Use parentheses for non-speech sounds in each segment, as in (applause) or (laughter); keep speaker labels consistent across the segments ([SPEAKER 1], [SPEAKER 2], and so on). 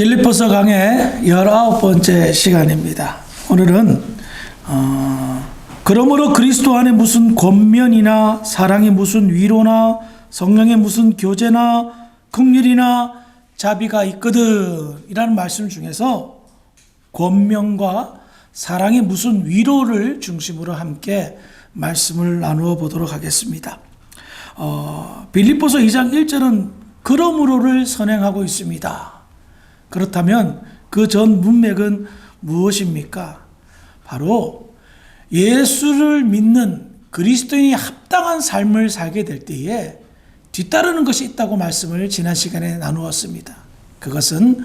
[SPEAKER 1] 빌리포서 강의 19번째 시간입니다. 오늘은 어, 그러므로 그리스도 안에 무슨 권면이나 사랑의 무슨 위로나 성령의 무슨 교제나 긍휼이나 자비가 있거든 이라는 말씀 중에서 권면과 사랑의 무슨 위로를 중심으로 함께 말씀을 나누어 보도록 하겠습니다. 어, 빌립보서 2장 1절은 그러므로를 선행하고 있습니다. 그렇다면 그 전 문맥은 무엇입니까? 바로 예수를 믿는 그리스도인이 합당한 삶을 살게 될 때에 뒤따르는 것이 있다고 말씀을 지난 시간에 나누었습니다. 그것은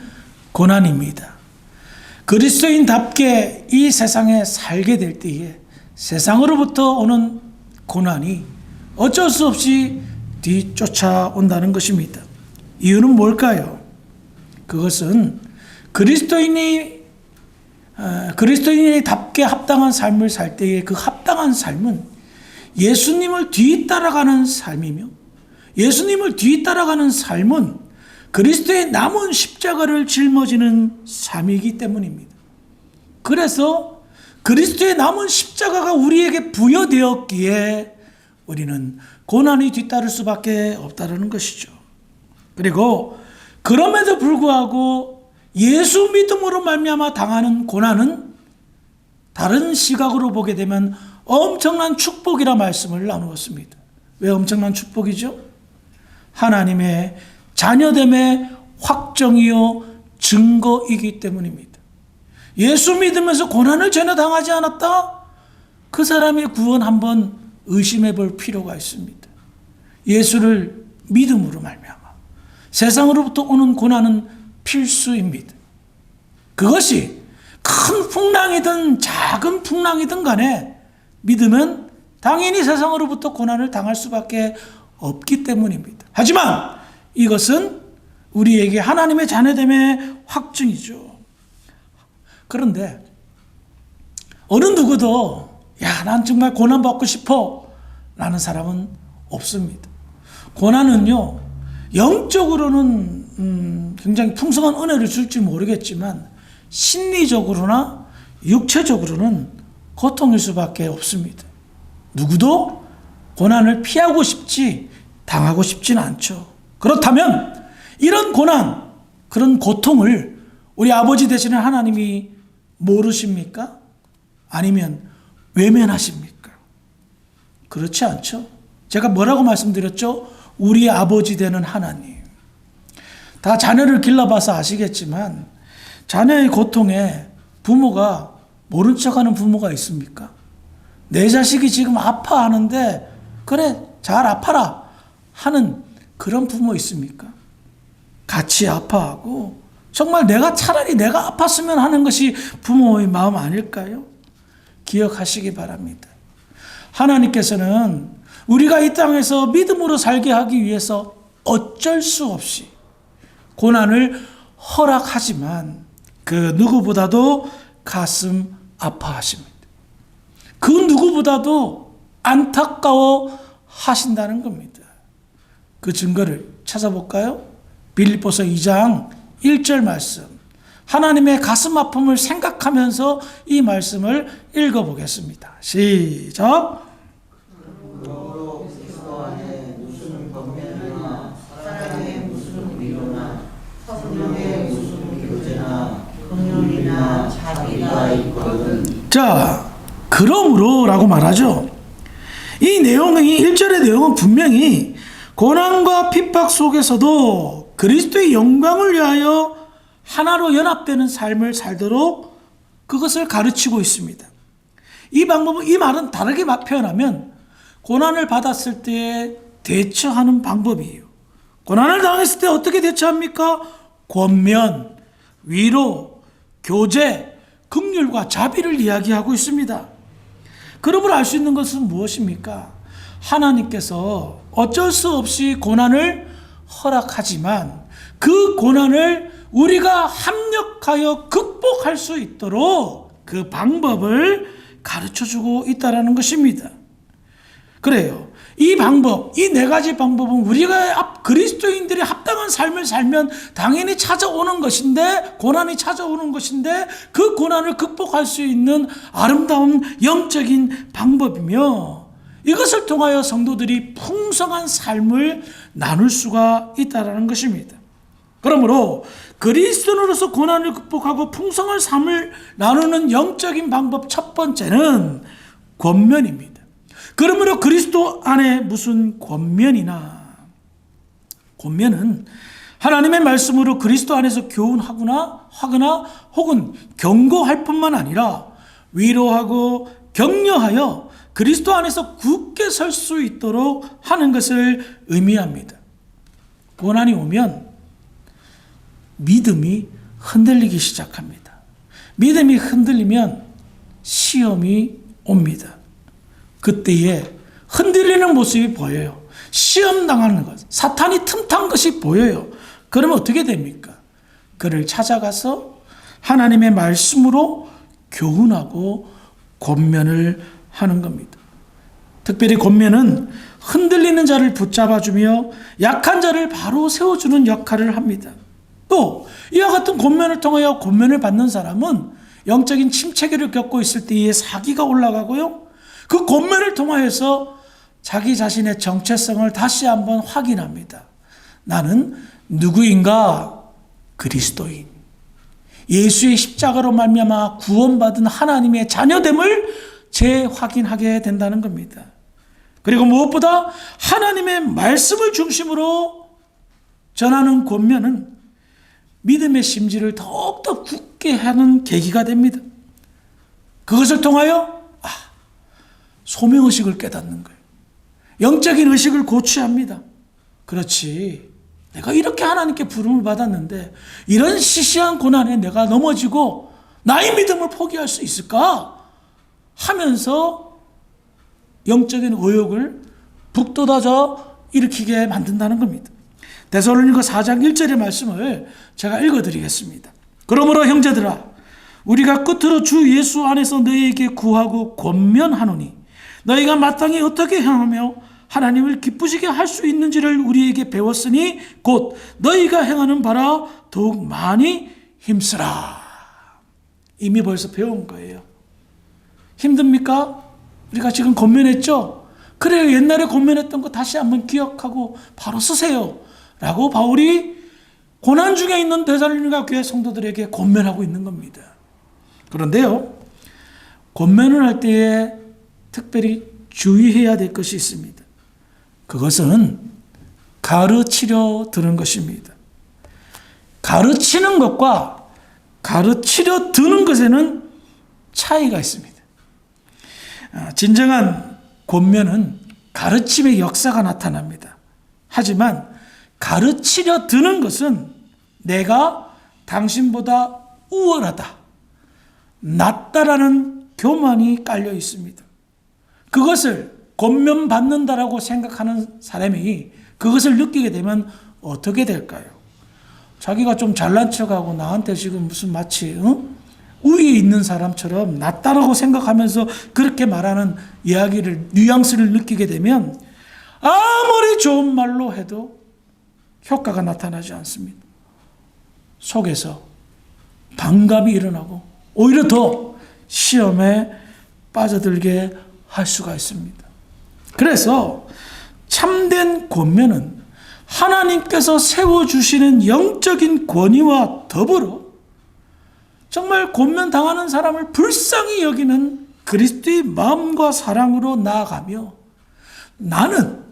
[SPEAKER 1] 고난입니다. 그리스도인답게 이 세상에 살게 될 때에 세상으로부터 오는 고난이 어쩔 수 없이 뒤쫓아온다는 것입니다. 이유는 뭘까요? 그것은 그리스도인이 어, 그리스도인이답게 합당한 삶을 살 때의 그 합당한 삶은 예수님을 뒤따라가는 삶이며 예수님을 뒤따라가는 삶은 그리스도의 남은 십자가를 짊어지는 삶이기 때문입니다. 그래서 그리스도의 남은 십자가가 우리에게 부여되었기에 우리는 고난이 뒤따를 수밖에 없다는 것이죠. 그리고 그럼에도 불구하고 예수 믿음으로 말미암아 당하는 고난은 다른 시각으로 보게 되면 엄청난 축복이라 말씀을 나누었습니다. 왜 엄청난 축복이죠? 하나님의 자녀됨의 확정이요 증거이기 때문입니다. 예수 믿으면서 고난을 전혀 당하지 않았다? 그 사람의 구원 한번 의심해 볼 필요가 있습니다. 예수를 믿음으로 말미암아 세상으로부터 오는 고난은 필수입니다. 그것이 큰 풍랑이든 작은 풍랑이든 간에 믿으면 당연히 세상으로부터 고난을 당할 수밖에 없기 때문입니다. 하지만 이것은 우리에게 하나님의 자녀됨의 확증이죠. 그런데 어느 누구도 야, 난 정말 고난 받고 싶어 라는 사람은 없습니다. 고난은요, 영적으로는 음, 굉장히 풍성한 은혜를 줄지 모르겠지만 심리적으로나 육체적으로는 고통일 수밖에 없습니다. 누구도 고난을 피하고 싶지 당하고 싶지는 않죠. 그렇다면 이런 고난, 그런 고통을 우리 아버지 되시는 하나님이 모르십니까? 아니면 외면하십니까? 그렇지 않죠. 제가 뭐라고 말씀드렸죠? 우리 아버지 되는 하나님. 다 자녀를 길러봐서 아시겠지만 자녀의 고통에 부모가 모른 척하는 부모가 있습니까? 내 자식이 지금 아파하는데 그래 잘 아파라 하는 그런 부모 있습니까? 같이 아파하고 정말 내가 차라리 내가 아팠으면 하는 것이 부모의 마음 아닐까요? 기억하시기 바랍니다. 하나님께서는 우리가 이 땅에서 믿음으로 살게 하기 위해서 어쩔 수 없이 고난을 허락하지만 그 누구보다도 가슴 아파하십니다. 그 누구보다도 안타까워 하신다는 겁니다. 그 증거를 찾아볼까요? 빌립보서 2장 1절 말씀. 하나님의 가슴 아픔을 생각하면서 이 말씀을 읽어보겠습니다. 시작. 자, 그러므로 라고 말하죠. 이 내용이 1절의 내용은 분명히 고난과 핍박 속에서도 그리스도의 영광을 위하여 하나로 연합되는 삶을 살도록 그것을 가르치고 있습니다. 이 방법은 이 말은 다르게 표현하면 고난을 받았을 때 대처하는 방법이에요. 고난을 당했을 때 어떻게 대처합니까? 권면, 위로, 교제, 긍휼과 자비를 이야기하고 있습니다. 그러므로 알 수 있는 것은 무엇입니까? 하나님께서 어쩔 수 없이 고난을 허락하지만 그 고난을 우리가 합력하여 극복할 수 있도록 그 방법을 가르쳐 주고 있다라는 것입니다. 그래요. 이 방법, 이 네 가지 방법은 우리가 앞- 그리스도인들이 합당한 삶을 살면 당연히 찾아오는 것인데, 고난이 찾아오는 것인데, 그 고난을 극복할 수 있는 아름다운 영적인 방법이며, 이것을 통하여 성도들이 풍성한 삶을 나눌 수가 있다는 것입니다. 그러므로 그리스도인으로서 고난을 극복하고 풍성한 삶을 나누는 영적인 방법 첫 번째는 권면입니다. 그러므로 그리스도 안에 무슨 권면이나 권면은 하나님의 말씀으로 그리스도 안에서 교훈하거나 하거나 혹은 경고할 뿐만 아니라 위로하고 격려하여 그리스도 안에서 굳게 설 수 있도록 하는 것을 의미합니다. 고난이 오면 믿음이 흔들리기 시작합니다. 믿음이 흔들리면 시험이 옵니다. 그때에 흔들리는 모습이 보여요. 시험 당하는 것, 사탄이 틈탄 것이 보여요. 그러면 어떻게 됩니까? 그를 찾아가서 하나님의 말씀으로 교훈하고 권면을 하는 겁니다. 특별히 권면은 흔들리는 자를 붙잡아주며 약한 자를 바로 세워주는 역할을 합니다. 또 이와 같은 권면을 통하여 권면을 받는 사람은 영적인 침체기를 겪고 있을 때에 사기가 올라가고요. 그 권면을 통하여서 자기 자신의 정체성을 다시 한번 확인합니다. 나는 누구인가? 그리스도인. 예수의 십자가로 말미암아 구원받은 하나님의 자녀됨을 재확인하게 된다는 겁니다. 그리고 무엇보다 하나님의 말씀을 중심으로 전하는 권면은 믿음의 심지를 더욱더 굳게 하는 계기가 됩니다. 그것을 통하여 아, 소명의식을 깨닫는 거예요. 영적인 의식을 고취합니다. 그렇지. 내가 이렇게 하나님께 부름을 받았는데 이런 시시한 고난에 내가 넘어지고 나의 믿음을 포기할 수 있을까? 하면서 영적인 의욕을 북돋아져 일으키게 만든다는 겁니다. 데살로니가 4장 1절의 말씀을 제가 읽어 드리겠습니다. 그러므로 형제들아 우리가 끝으로 주 예수 안에서 너희에게 구하고 권면하노니 너희가 마땅히 어떻게 행하며 하나님을 기쁘시게 할 수 있는지를 우리에게 배웠으니 곧 너희가 행하는 바라 더욱 많이 힘쓰라. 이미 벌써 배운 거예요. 힘듭니까? 우리가 지금 권면했죠? 그래요. 옛날에 권면했던 거 다시 한번 기억하고 바로 쓰세요. 라고 바울이 고난 중에 있는 데살로니가 교회 성도들에게 권면하고 있는 겁니다. 그런데요. 권면을 할 때에 특별히 주의해야 될 것이 있습니다. 그것은 가르치려 드는 것입니다. 가르치는 것과 가르치려 드는 것에는 차이가 있습니다. 아, 진정한 권면은 가르침의 역사가 나타납니다. 하지만 가르치려 드는 것은 내가 당신보다 우월하다, 낫다라는 교만이 깔려 있습니다. 그것을 권면받는다라고 생각하는 사람이 그것을 느끼게 되면 어떻게 될까요? 자기가 좀 잘난 척하고 나한테 지금 무슨 마치 어? 우위에 있는 사람처럼 낫다라고 생각하면서 그렇게 말하는 이야기를 뉘앙스를 느끼게 되면 아무리 좋은 말로 해도 효과가 나타나지 않습니다. 속에서 반감이 일어나고 오히려 더 시험에 빠져들게 할 수가 있습니다. 그래서 참된 권면은 하나님께서 세워주시는 영적인 권위와 더불어 정말 권면 당하는 사람을 불쌍히 여기는 그리스도의 마음과 사랑으로 나아가며 나는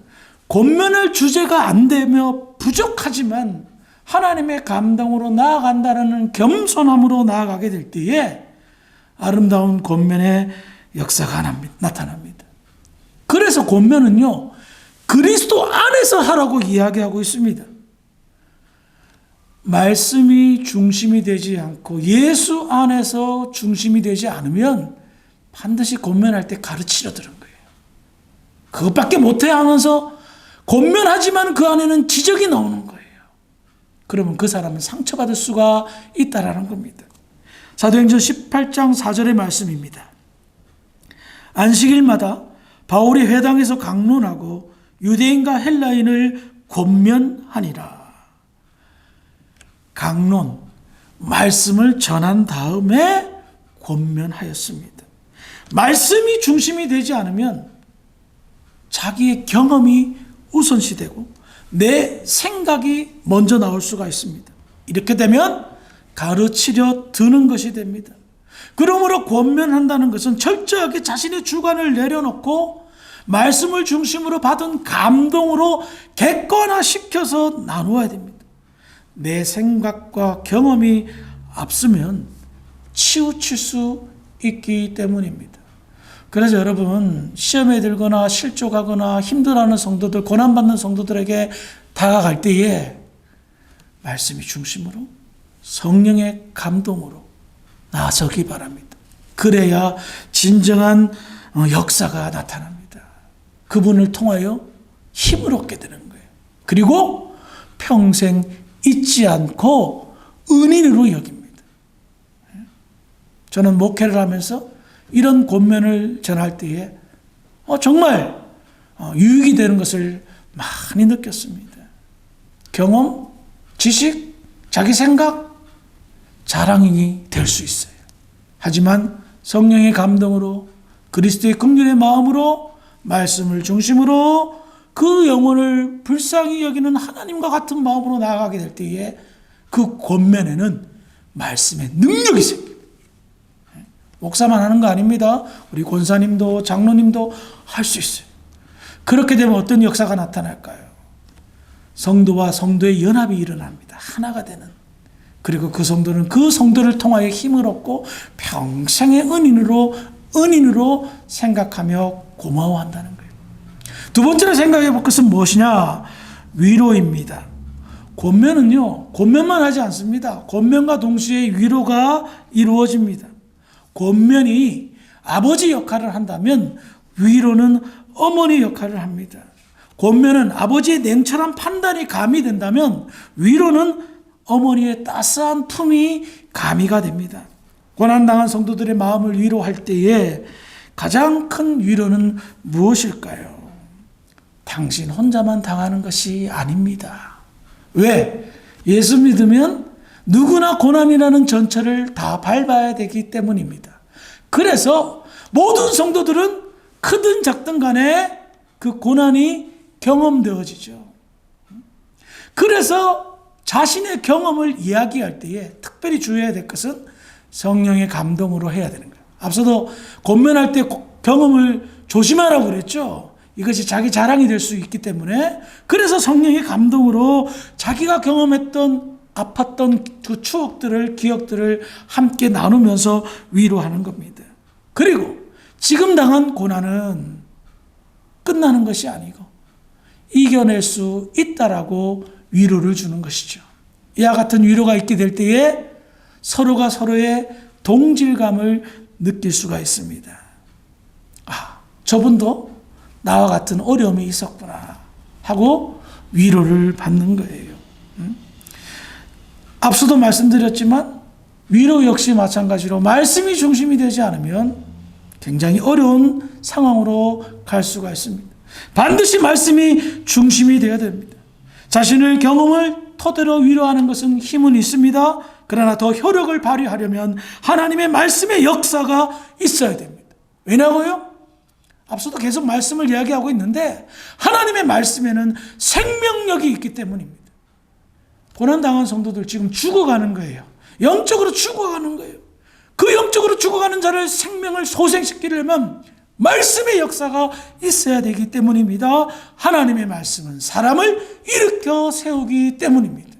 [SPEAKER 1] 권면할 주제가 안 되며 부족하지만 하나님의 감동으로 나아간다는 겸손함으로 나아가게 될 때에 아름다운 권면의 역사가 나타납니다. 그래서 권면은요, 그리스도 안에서 하라고 이야기하고 있습니다. 말씀이 중심이 되지 않고 예수 안에서 중심이 되지 않으면 반드시 권면할 때 가르치려 드는 거예요. 그것밖에 못해 하면서 권면하지만 그 안에는 지적이 나오는 거예요. 그러면 그 사람은 상처받을 수가 있다라는 겁니다. 사도행전 18장 4절의 말씀입니다. 안식일마다 바울이 회당에서 강론하고 유대인과 헬라인을 권면하니라. 강론, 말씀을 전한 다음에 권면하였습니다. 말씀이 중심이 되지 않으면 자기의 경험이 우선시되고 내 생각이 먼저 나올 수가 있습니다. 이렇게 되면 가르치려 드는 것이 됩니다. 그러므로 권면한다는 것은 철저하게 자신의 주관을 내려놓고 말씀을 중심으로 받은 감동으로 객관화시켜서 나누어야 됩니다. 내 생각과 경험이 앞서면 치우칠 수 있기 때문입니다. 그래서 여러분 시험에 들거나 실족하거나 힘들어하는 성도들 고난받는 성도들에게 다가갈 때에 말씀이 중심으로 성령의 감동으로 나서기 바랍니다. 그래야 진정한 어, 역사가 나타납니다. 그분을 통하여 힘을 얻게 되는 거예요. 그리고 평생 잊지 않고 은인으로 여깁니다. 저는 목회를 하면서 이런 권면을 전할 때에 어, 정말 어, 유익이 되는 것을 많이 느꼈습니다. 경험, 지식, 자기 생각, 자랑이 될 수 있어요. 하지만 성령의 감동으로 그리스도의 긍휼의 마음으로 말씀을 중심으로 그 영혼을 불쌍히 여기는 하나님과 같은 마음으로 나아가게 될 때에 그 권면에는 말씀의 능력이 생깁니다. 목사만 하는 거 아닙니다. 우리 권사님도 장로님도 할 수 있어요. 그렇게 되면 어떤 역사가 나타날까요? 성도와 성도의 연합이 일어납니다. 하나가 되는. 그리고 그 성도는 그 성도를 통하여 힘을 얻고 평생의 은인으로 은인으로 생각하며 고마워한다는 거예요. 두 번째로 생각해 볼 것은 무엇이냐? 위로입니다. 권면은요, 권면만 하지 않습니다. 권면과 동시에 위로가 이루어집니다. 권면이 아버지 역할을 한다면 위로는 어머니 역할을 합니다. 권면은 아버지의 냉철한 판단이 가미된다면 위로는 어머니의 따스한 품이 가미가 됩니다. 고난당한 성도들의 마음을 위로할 때에 가장 큰 위로는 무엇일까요? 당신 혼자만 당하는 것이 아닙니다. 왜? 예수 믿으면 누구나 고난이라는 전철을 다 밟아야 되기 때문입니다. 그래서 모든 성도들은 크든 작든 간에 그 고난이 경험되어지죠. 그래서 자신의 경험을 이야기할 때에 특별히 주의해야 될 것은 성령의 감동으로 해야 되는 거예요. 앞서도 권면할 때 경험을 조심하라고 그랬죠. 이것이 자기 자랑이 될 수 있기 때문에 그래서 성령의 감동으로 자기가 경험했던 아팠던 그 추억들을 기억들을 함께 나누면서 위로하는 겁니다. 그리고 지금 당한 고난은 끝나는 것이 아니고 이겨낼 수 있다라고 위로를 주는 것이죠. 이와 같은 위로가 있게 될 때에 서로가 서로의 동질감을 느낄 수가 있습니다. 아, 저분도 나와 같은 어려움이 있었구나 하고 위로를 받는 거예요. 음? 앞서도 말씀드렸지만 위로 역시 마찬가지로 말씀이 중심이 되지 않으면 굉장히 어려운 상황으로 갈 수가 있습니다. 반드시 말씀이 중심이 되어야 됩니다. 자신의 경험을 토대로 위로하는 것은 힘은 있습니다. 그러나 더 효력을 발휘하려면 하나님의 말씀의 역사가 있어야 됩니다. 왜냐고요? 앞서도 계속 말씀을 이야기하고 있는데 하나님의 말씀에는 생명력이 있기 때문입니다. 고난당한 성도들 지금 죽어가는 거예요. 영적으로 죽어가는 거예요. 그 영적으로 죽어가는 자를 생명을 소생시키려면 말씀의 역사가 있어야 되기 때문입니다. 하나님의 말씀은 사람을 일으켜 세우기 때문입니다.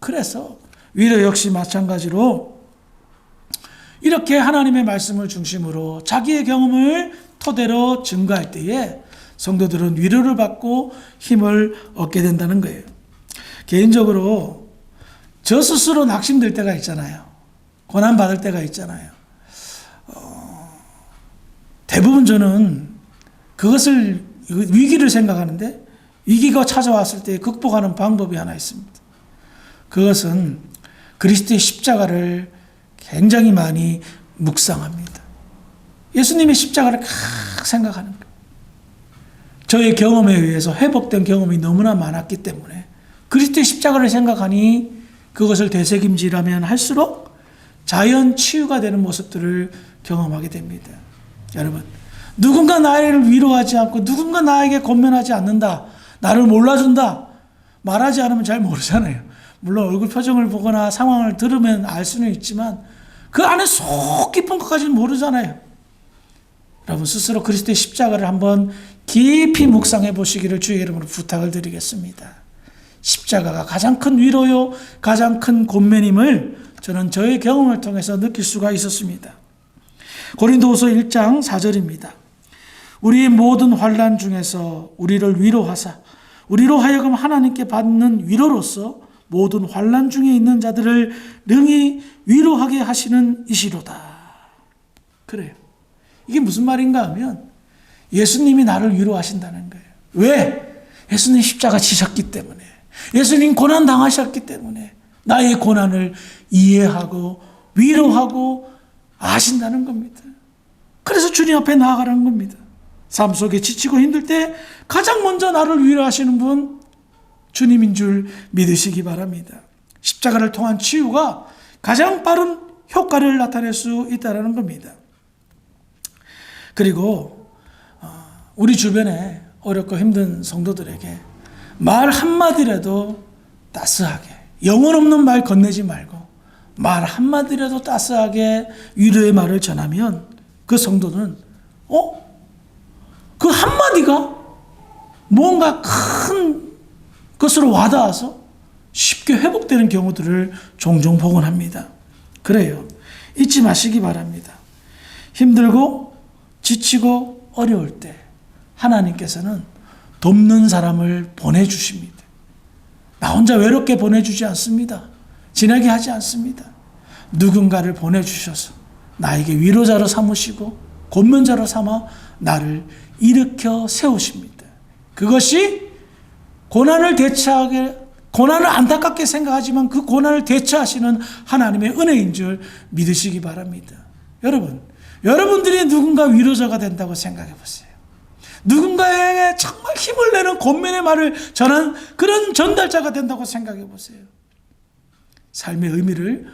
[SPEAKER 1] 그래서 위로 역시 마찬가지로 이렇게 하나님의 말씀을 중심으로 자기의 경험을 토대로 증거할 때에 성도들은 위로를 받고 힘을 얻게 된다는 거예요. 개인적으로 저 스스로 낙심될 때가 있잖아요. 고난 받을 때가 있잖아요. 어, 대부분 저는 그것을 위기를 생각하는데 위기가 찾아왔을 때 극복하는 방법이 하나 있습니다. 그것은 그리스도의 십자가를 굉장히 많이 묵상합니다. 예수님의 십자가를 각 생각하는. 저의 경험에 의해서 회복된 경험이 너무나 많았기 때문에 그리스도의 십자가를 생각하니 그것을 되새김질하면 할수록 자연 치유가 되는 모습들을 경험하게 됩니다. 여러분, 누군가 나를 위로하지 않고 누군가 나에게 권면하지 않는다. 나를 몰라준다. 말하지 않으면 잘 모르잖아요. 물론 얼굴 표정을 보거나 상황을 들으면 알 수는 있지만 그 안에 속 깊은 것까지는 모르잖아요. 여러분 스스로 그리스도의 십자가를 한번 깊이 묵상해 보시기를 주의 이름으로 부탁을 드리겠습니다. 십자가가 가장 큰 위로요, 가장 큰 권면임을 저는 저의 경험을 통해서 느낄 수가 있었습니다. 고린도후서 1장 4절입니다. 우리의 모든 환란 중에서 우리를 위로하사 우리로 하여금 하나님께 받는 위로로서 모든 환란 중에 있는 자들을 능히 위로하게 하시는 이시로다. 그래요. 이게 무슨 말인가 하면 예수님이 나를 위로하신다는 거예요. 왜? 예수님 십자가 지셨기 때문에. 예수님 고난 당하셨기 때문에 나의 고난을 이해하고 위로하고 아신다는 겁니다. 그래서 주님 앞에 나아가라는 겁니다. 삶 속에 지치고 힘들 때 가장 먼저 나를 위로하시는 분 주님인 줄 믿으시기 바랍니다. 십자가를 통한 치유가 가장 빠른 효과를 나타낼 수 있다는 겁니다. 그리고 어, 우리 주변에 어렵고 힘든 성도들에게 말 한마디라도 따스하게 영혼 없는 말 건네지 말고 말 한마디라도 따스하게 위로의 말을 전하면 그 성도는 어? 그 한마디가 뭔가 큰 것으로 와닿아서 쉽게 회복되는 경우들을 종종 보곤 합니다. 그래요. 잊지 마시기 바랍니다. 힘들고 지치고 어려울 때 하나님께서는 돕는 사람을 보내주십니다. 나 혼자 외롭게 보내주지 않습니다. 지나게 하지 않습니다. 누군가를 보내주셔서 나에게 위로자로 삼으시고 권면자로 삼아 나를 일으켜 세우십니다. 그것이 고난을 대처하게 고난을 안타깝게 생각하지만 그 고난을 대처하시는 하나님의 은혜인 줄 믿으시기 바랍니다. 여러분, 여러분들이 누군가 위로자가 된다고 생각해 보세요. 누군가에게 정말 힘을 내는 권면의 말을 전한 그런 전달자가 된다고 생각해 보세요. 삶의 의미를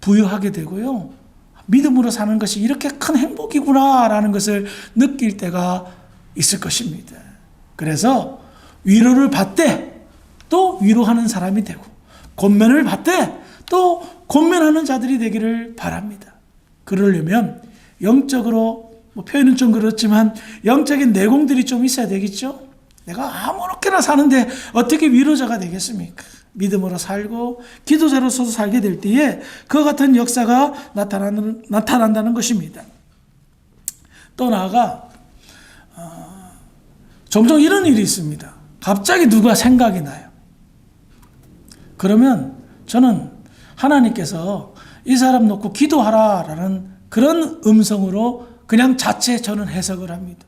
[SPEAKER 1] 부여하게 되고요. 믿음으로 사는 것이 이렇게 큰 행복이구나라는 것을 느낄 때가 있을 것입니다. 그래서 위로를 받되 또 위로하는 사람이 되고 권면을 받되 또 권면하는 자들이 되기를 바랍니다. 그러려면 영적으로 뭐 표현은 좀 그렇지만 영적인 내공들이 좀 있어야 되겠죠. 내가 아무렇게나 사는데 어떻게 위로자가 되겠습니까? 믿음으로 살고 기도자로서도 살게 될 때에 그 같은 역사가 나타나는, 나타난다는 것입니다. 또 나아가 어, 종종 이런 일이 있습니다. 갑자기 누가 생각이 나요. 그러면 저는 하나님께서 이 사람 놓고 기도하라라는 그런 음성으로 그냥 자체 저는 해석을 합니다.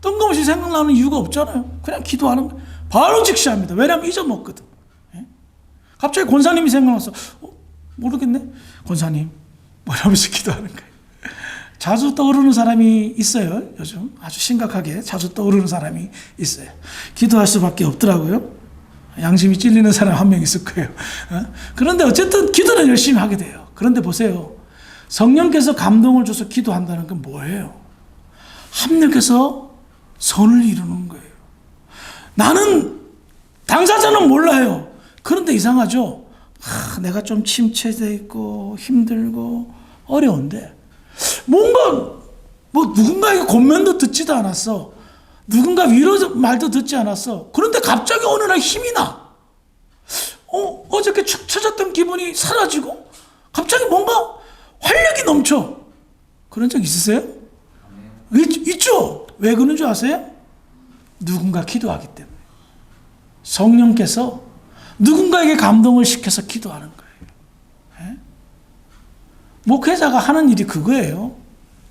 [SPEAKER 1] 뜬금없이 생각나는 이유가 없잖아요. 그냥 기도하는 거 바로 직시합니다. 왜냐하면 잊어먹거든. 예? 갑자기 권사님이 생각나서 어, 모르겠네. 권사님 뭐 이러면서 (laughs) 기도하는 거예요. 자주 떠오르는 사람이 있어요. 요즘 아주 심각하게 자주 떠오르는 사람이 있어요. 기도할 수밖에 없더라고요. 양심이 찔리는 사람 한 명 있을 거예요. 어? 그런데 어쨌든 기도는 열심히 하게 돼요. 그런데 보세요. 성령께서 감동을 줘서 기도한다는 건 뭐예요? 합력해서 선을 이루는 거예요. 나는 당사자는 몰라요. 그런데 이상하죠? 아, 내가 좀 침체돼 있고 힘들고 어려운데 뭔가 뭐 누군가에게 권면도 듣지도 않았어. 누군가 위로 말도 듣지 않았어. 그런데 갑자기 어느 날 힘이 나. 어, 어저께 축 처졌던 기분이 사라지고 갑자기 뭔가 활력이 넘쳐. 그런 적 있으세요? 있, 있죠? 왜 그런 줄 아세요? 누군가 기도하기 때문에. 성령께서 누군가에게 감동을 시켜서 기도하는 거예요. 예? 목회자가 하는 일이 그거예요.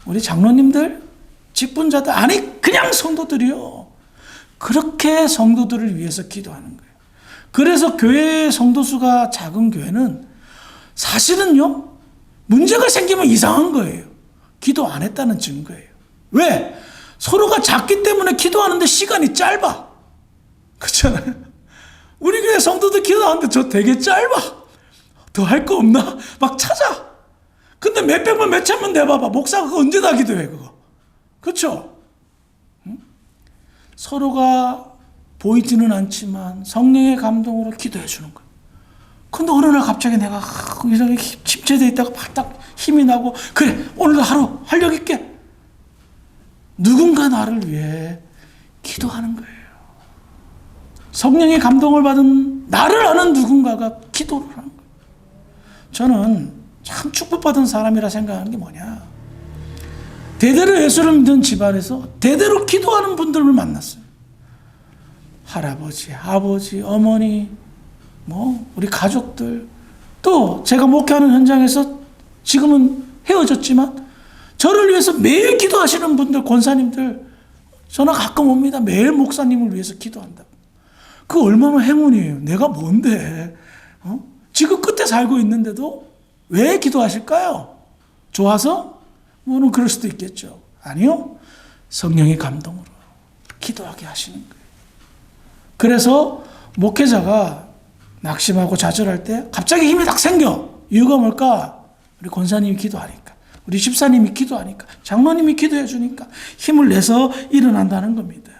[SPEAKER 1] 우리 장로님들, 직분자들, 아니, 그냥 성도들이요. 그렇게 성도들을 위해서 기도하는 거예요. 그래서 교회 성도수가 작은 교회는 사실은요, 문제가 생기면 이상한 거예요. 기도 안 했다는 증거예요. 왜? 서로가 작기 때문에 기도하는데 시간이 짧아. 그렇잖아요. 우리 교회 성도들 기도하는데 저 되게 짧아. 더 할 거 없나? 막 찾아. 근데 몇백 번, 몇천 번 내봐봐. 목사가 언제 다 기도해, 그거. 응? 서로가 보이지는 않지만 성령의 감동으로 기도해 주는 거예요. 근데 어느 날 갑자기 내가 아, 이렇게 침체돼 있다가 바닥 힘이 나고 그래 오늘도 하루 활력 있게 누군가 나를 위해 기도하는 거예요. 성령의 감동을 받은 나를 아는 누군가가 기도를 하는 거예요. 저는 참 축복받은 사람이라 생각하는 게 뭐냐. 대대로 예수를 믿은 집안에서 대대로 기도하는 분들을 만났어요. 할아버지, 아버지, 어머니, 뭐 우리 가족들 또 제가 목회하는 현장에서 지금은 헤어졌지만 저를 위해서 매일 기도하시는 분들 권사님들 전화 가끔 옵니다. 매일 목사님을 위해서 기도한다고. 그 얼마나 행운이에요. 내가 뭔데? 어? 지금 끝에 살고 있는데도 왜 기도하실까요? 좋아서? 뭐는 그럴 수도 있겠죠. 아니요. 성령의 감동으로 기도하게 하시는 거예요. 그래서 목회자가 낙심하고 좌절할 때 갑자기 힘이 딱 생겨. 이유가 뭘까? 우리 권사님이 기도하니까. 우리 집사님이 기도하니까. 장로님이 기도해 주니까 힘을 내서 일어난다는 겁니다.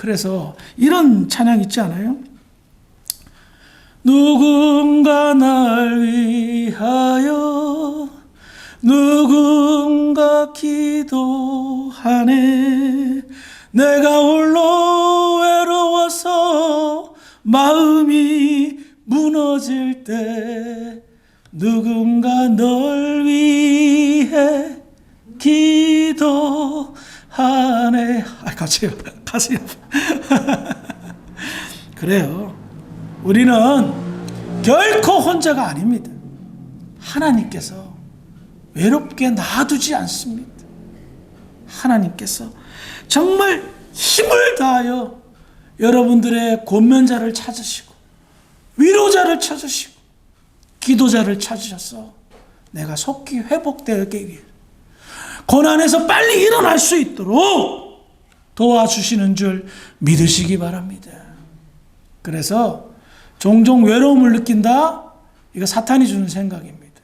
[SPEAKER 1] 그래서 이런 찬양 있지 않아요? 누군가 날 위하여 누군가 기도하네 내가 홀로 외로워서 마음이 무너질 때 누군가 널 위해 기도 하네. 아 가슴이 아파. (laughs) 그래요. 우리는 결코 혼자가 아닙니다. 하나님께서 외롭게 놔두지 않습니다. 하나님께서 정말 힘을 다하여 여러분들의 권면자를 찾으시고 위로자를 찾으시고 기도자를 찾으셔서 내가 속히 회복되기 위해 고난에서 빨리 일어날 수 있도록 도와주시는 줄 믿으시기 바랍니다. 그래서 종종 외로움을 느낀다? 이거 사탄이 주는 생각입니다.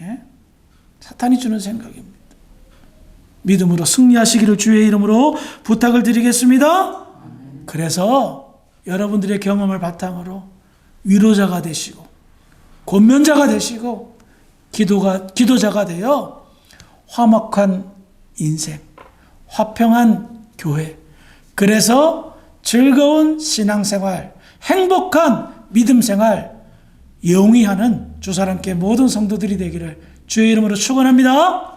[SPEAKER 1] 예? 사탄이 주는 생각입니다. 믿음으로 승리하시기를 주의 이름으로 부탁을 드리겠습니다. 그래서 여러분들의 경험을 바탕으로 위로자가 되시고 권면자가 되시고 기도가 기도자가 되어 화목한 인생, 화평한 교회. 그래서 즐거운 신앙생활, 행복한 믿음 생활 영위하는 주사람께 모든 성도들이 되기를 주의 이름으로 축원합니다.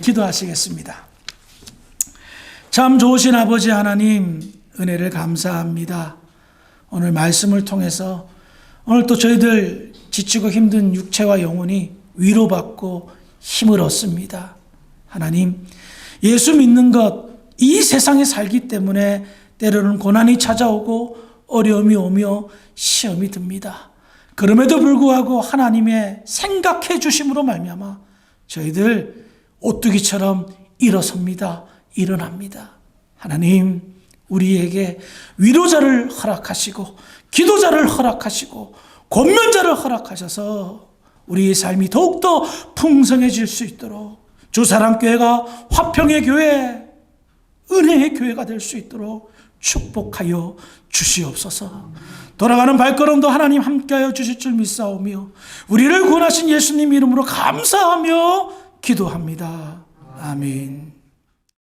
[SPEAKER 1] 기도하시겠습니다. 참 좋으신 아버지 하나님 은혜를 감사합니다. 오늘 말씀을 통해서 오늘 또 저희들 지치고 힘든 육체와 영혼이 위로받고 힘을 얻습니다. 하나님, 예수 믿는 것, 이 세상에 살기 때문에 때로는 고난이 찾아오고 어려움이 오며 시험이 듭니다. 그럼에도 불구하고 하나님의 생각해 주심으로 말미암아 저희들 오뚜기처럼 일어섭니다. 일어납니다. 하나님, 우리에게 위로자를 허락하시고 기도자를 허락하시고 권면자를 허락하셔서 우리의 삶이 더욱더 풍성해질 수 있도록 주사랑교회가 화평의 교회, 은혜의 교회가 될 수 있도록 축복하여 주시옵소서. 돌아가는 발걸음도 하나님 함께하여 주실 줄 믿사오며 우리를 구원하신 예수님 이름으로 감사하며 기도합니다. 아멘.